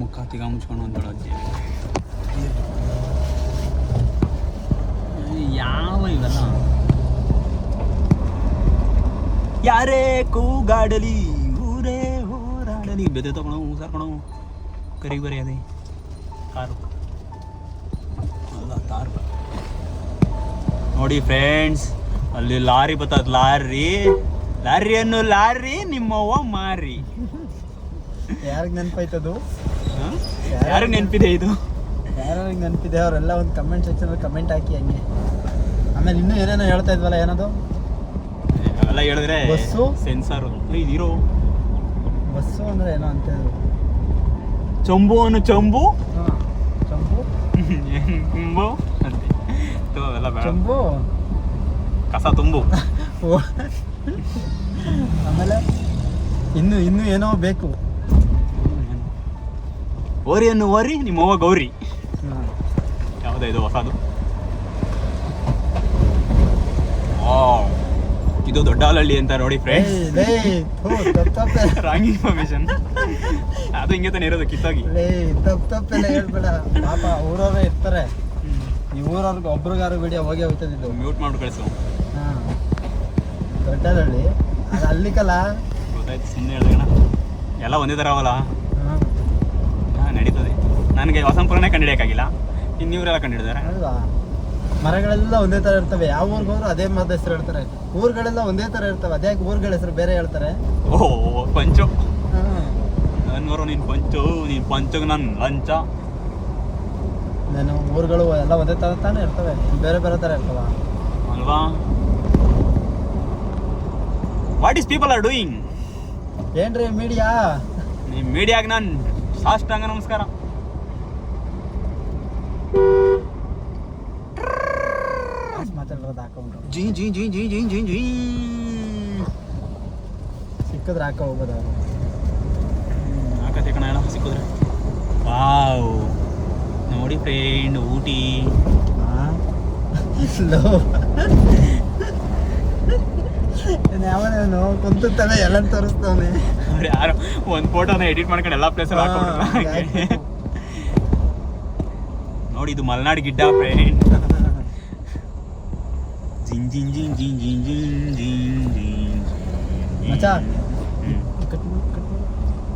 ಮುಖ ತಿಗ ಮುಚ್ಕೊಂಡು ಅಂತಾಳು ಅಜ್ಜಿ. ಯಾವ ಇವೆಲ್ಲ? ಯಾರೇ ಕೂಗಾಡಲಿ, ಊರೇ ಹೋರಾಡಲಿ. ಬೆದೆ ತಗೊಳವು ಸಾರ್ಕೊಳವು ಕರಿ ಬರೀ ಅದೇ. ಕಾರು. ಅಲ್ಲ ಕಾರು ನೋಡಿ ಫ್ರೆಂಡ್ಸ್ ಅಲ್ಲಿ ಲಾರಿ ಬರ್ತದ ಲಾರಿ. ಲಾರಿಯನ್ನು ಲಾರಿ ನಿಮ್ಮವ್ವ ಮಾರಿ. ಯಾರಿಗೆ ನೆನಪಾಯ್ತದು? ಯಾರು ನೆನಪಿದೆ ಇದು? ಯಾರು ನೆನಪಿದೆ ಅವರೆಲ್ಲ ಒಂದು ಕಮೆಂಟ್ ಸೆಕ್ಷನ್ ಕಮೆಂಟ್ ಹಾಕಿ ಹಂಗೆ. ಆಮೇಲೆ ಇನ್ನೂ ಏನೇನೋ ಹೇಳ್ತಾ ಇದ್ವಲ್ಲ ಏನದು? ಅವೆಲ್ಲ ಹೇಳಿದ್ರೆ ಬಸ್ಸು? ಸೆನ್ಸಾರ್ ಇರೋ. ಬಸ್ಸು ಅಂದ್ರೆ ಏನೋ ಅಂತ ಹೇಳಿದ್ರು ಚಂಬು ಅನ್ನು ಚಂಬು. ಹಾಂ ಚಂಪು ಚಂಬು. ಅಂತೆ. ಅವೆಲ್ಲ ಬೇಡ. ಚಂಬು. ಕಸ ತುಂಬು. ಆಮೇಲೆ? ಇನ್ನು ಇನ್ನು ಏನೋ ಬೇಕು. ಓರಿಯನ್ನು ಓರಿ ನಿಮ್ಮವ್ವ ಗೌರಿ. ಹಾಂ. ಯಾವುದೇ ಇದು ಹೊಸದು. ಇದು ದೊಡ್ಡ ಹಾಲಹಳ್ಳಿ ಅಂತ ನೋಡಿ ಫ್ರೆಂಡ್ಸ್ ರಾಂಗ್ ಇನ್ಫಾರ್ಮೇಶನ್ ಅದು ಹಿಂಗೆ ತಾನೇ ಇರೋದು ಕಿತ್ತಾಗಿ. ತಪ್ಪು ತಪ್ಪೆಲ್ಲ ಹೇಳ್ಬೇಡ. ಪಾಪ ಊರವ್ರೆ ಇರ್ತಾರೆ. ಈ ಊರವ್ರಿಗೆ ಒಬ್ರಿಗಾರು ಬಿಡಿ ಹೋಗಿ ಹೋಗ್ತದಿದ್ದು ಮ್ಯೂಟ್ ಮಾಡಿ ಕಳಿಸು. ದೊಡ್ಡದಳ್ಳಿ ಅದು ಅಲ್ಲಿಕಲ್ಲ. ಗೊತ್ತಾಯ್ತು ಸುಮ್ಮನೆ ಹೇಳ್ದಣ್ಣ ಎಲ್ಲ ಒಂದೇ ಥರ ಅವಲ್ಲ. ನನಗೆ ಹೊಸಂಪುರನೇ ಕಂಡಿಡಿಯೋಕ್ಕಾಗಿಲ್ಲ. ಇನ್ನು ಇವರೆಲ್ಲ ಕಂಡಿಡಿದಾರೆ? ಅಲ್ವಾ ಮರಗಳೆಲ್ಲ ಒಂದೇ ತರ ಇರ್ತವೆ. ಯಾವ ಊರಿಗೆ ಹೋದ್ರು ಅದೇ ಮರದ ಹೆಸರು ಹೇಳ್ತಾರೆ. ಊರುಗಳೆಲ್ಲ ಒಂದೇ ತರ ಇರ್ತವೆ. ಅದೇ ಊರ್ಗಳ ಹೆಸರು ಬೇರೆ ಹೇಳ್ತಾರೆ? ಓ ಪಂಚು. ಹಾಂ. ನನ್ನವರು ನೀನು ಪಂಚು ನೀನು ಪಂಚಗೆ ನನ್ನ ಲಂಚ. ನಾನು ಊರುಗಳು ಎಲ್ಲ ಒಂದೇ ತರ ತಾನೇ ಇರ್ತವೆ. ಬೇರೆ ಬೇರೆ ತರ ಇರ್ತವ. ಅಲ್ವಾ? What is people are doing ಏನ್ರಿ ಮೀಡಿಯಾ ನಿಮ್ಮ ಮೀಡಿಯಾಗ ನಾನು ಸಾಷ್ಟಾಂಗ ನಮಸ್ಕಾರ. ಮಾತಾಡೋದು ಹಾಕೊಂಡು ಜೀ ಜೀ ಜೀ ಜೀ ಜೀ ಜೀ ಜೀ. ಸಿಕ್ಕಿದ್ರೆ ಹಾಕ ಹೋಗೋದು ಅವರು. ಹಾಕತ್ತೆ ಕಣ ಎಲ್ಲ ಸಿಕ್ಕಿದ್ರೆ. ವಾವ್. ನೋಡಿ ಫ್ರೆಂಡ್ ಊಟಿ. ಯಾವನೇನು ಕುಂತುತ್ತಾನೆ ಎಲ್ಲ ತೋರಿಸ್ತಾನೆ. ಅವ್ರು ಯಾರು ಒಂದು ಫೋಟೋನ ಎಡಿಟ್ ಮಾಡ್ಕೊಂಡು ಎಲ್ಲ ಪ್ಲೇಸಲ್ಲಿ ಹಾ, ನೋಡಿ ಇದು ಮಲ್ನಾಡ್ ಗಿಡ್ಡ ಫ್ರೆಂಡ್ 叮叮叮叮叮叮叮叮叮叮叮